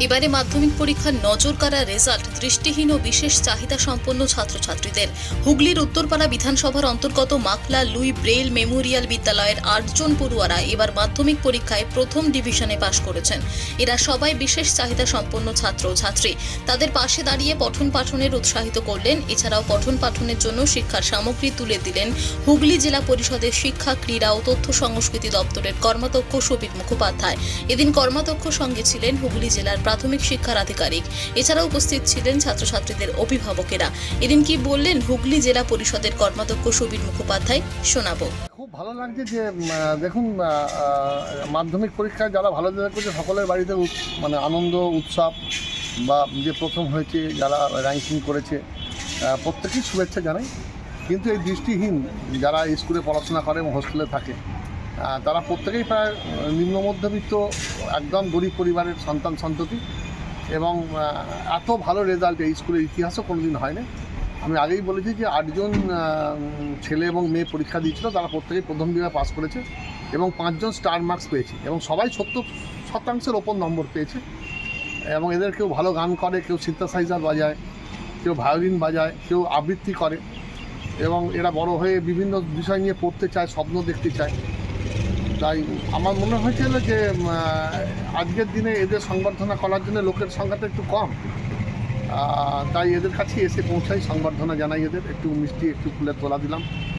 এবারে মাধ্যমিক পরীক্ষার নজর কাড়া রেজাল্ট দৃষ্টিহীন ও বিশেষ চাহিদা সম্পন্ন ছাত্রছাত্রীদের। হুগলির উত্তরপাড়া বিধানসভার অন্তর্গত মাকলা, লুই, ব্রেইল, মেমোরিয়াল বিদ্যালয়ের আটজন পড়ুয়ারা এবার মাধ্যমিক পরীক্ষায় প্রথম ডিভিশনে পাশ করেছেন। এরা সবাই বিশেষ চাহিদা সম্পন্ন ছাত্র ও ছাত্রী। তাদের পাশে দাঁড়িয়ে পঠন পাঠনের উৎসাহিত করলেন। এছাড়াও পঠন পাঠনের জন্য শিক্ষার সামগ্রী তুলে দিলেন হুগলি জেলা পরিষদের শিক্ষা, ক্রীড়া ও তথ্য সংস্কৃতি দপ্তরের কর্মাধ্যক্ষ সুবীর মুখোপাধ্যায়। এদিন কর্মাধ্যক্ষ সঙ্গে ছিলেন হুগলি জেলার প্রাথমিক শিক্ষার আধিকারিক। এছাড়াও উপস্থিত ছিলেন ছাত্রছাত্রীদের অভিভাবকেরা। এদিন কি বললেন হুগলি জেলা পরিষদের কর্মাধ্যক্ষ সুবীর মুখোপাধ্যায়? শোনাবো। খুব ভালো লাগছে যে দেখুন মাধ্যমিক পরীক্ষায় যারা ভালো রেজাল্ট করছে, সকলের বাড়িতে মানে আনন্দ, উৎসব বা যে প্রথম হয়েছে, যারা র্যাঙ্কিং করেছে প্রত্যেকেই শুভেচ্ছা জানাই। কিন্তু এই দৃষ্টিহীন যারা স্কুলে পড়াশোনা করে এবং হোস্টেলে থাকে তারা প্রত্যেকেই প্রায় নিম্ন মধ্যবিত্ত, একদম গরিব পরিবারের সন্তান সন্ততি এবং এত ভালো রেজাল্ট এই স্কুলের ইতিহাসও কোনোদিন হয়নি। আমি আগেই বলেছি যে আটজন ছেলে এবং মেয়ে পরীক্ষা দিয়েছিল, তারা প্রত্যেকেই প্রথম বিভাগে পাস করেছে এবং পাঁচজন স্টার মার্কস পেয়েছে এবং সবাই সত্তর শতাংশের ওপর নম্বর পেয়েছে এবং এদের কেউ ভালো গান করে, কেউ সিন্থাসাইজার বাজায়, কেউ ভায়োলিন বাজায়, কেউ আবৃত্তি করে এবং এরা বড় হয়ে বিভিন্ন বিষয় নিয়ে পড়তে চায়, স্বপ্ন দেখতে চায়। তাই আমার মনে হয়েছিল যে আজকের দিনে এদের সংবর্ধনা করার জন্য লোকের সংখ্যাটা একটু কম। তাই এদের কাছে এসে পৌঁছাই, সংবর্ধনা জানাই এদের। একটু মিষ্টি, একটু ফুলের তোলা দিলাম।